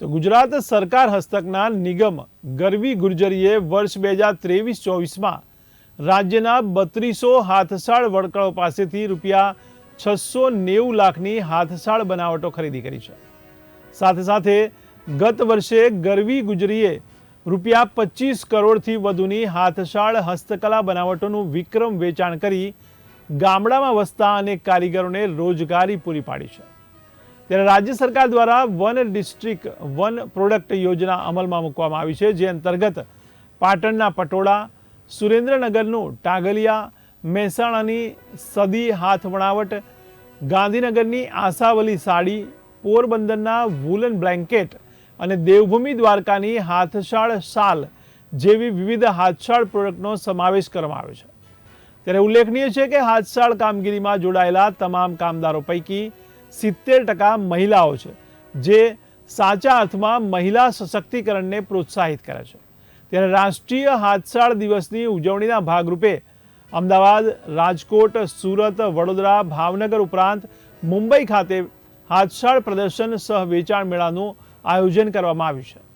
તો ગુજરાત સરકાર હસ્તકના નિગમ ગરવી ગુર્જરીએ વર્ષ બે હજાર ત્રેવીસ ચોવીસમાં રાજ્યના બત્રીસો હાથસાળ વડકળો પાસેથી રૂપિયા છસો નેવું લાખની હાથસાળ બનાવટો ખરીદી કરી છે. સાથે સાથે ગત વર્ષે ગરવી ગુજરીએ રૂપિયા પચીસ કરોડથી વધુની હાથશાળ હસ્તકલા બનાવટોનું વિક્રમ વેચાણ કરી ગામડામાં વસતા અનેક કારીગરોને રોજગારી પૂરી પાડી છે. ત્યારે રાજ્ય સરકાર દ્વારા વન ડિસ્ટ્રિક્ટ, વન પ્રોડક્ટ યોજના અમલમાં મૂકવામાં આવી છે, જે અંતર્ગત પાટણના પટોળા, સુરેન્દ્રનગરનું ટાગલિયા, મહેસાણાની સદી હાથ વણાવટ, ગાંધીનગરની આશાવલી સાડી, પોરબંદરના વુલન બ્લેન્કેટ અને દેવભૂમિ દ્વારકાની હાથશાળ શાલ જેવી વિવિધ હાથશાળ પ્રોડક્ટનો સમાવેશ કરવામાં આવ્યો છે. ત્યારે ઉલ્લેખનીય છે કે હાથશાળ કામગીરીમાં જોડાયેલા તમામ કામદારો પૈકી સિત્તેર ટકા મહિલાઓ છે, જે સાચા અર્થમાં મહિલા સશક્તિકરણને પ્રોત્સાહિત કરે છે. ત્યારે રાષ્ટ્રીય હાથશાળ દિવસની ઉજવણીના ભાગરૂપે અમદાવાદ, રાજકોટ, સુરત, વડોદરા, ભાવનગર ઉપરાંત મુંબઈ ખાતે હાથશાળ પ્રદર્શન સહ વેચાણ મેળાનું આયોજન કરવામાં આવ્યું છે.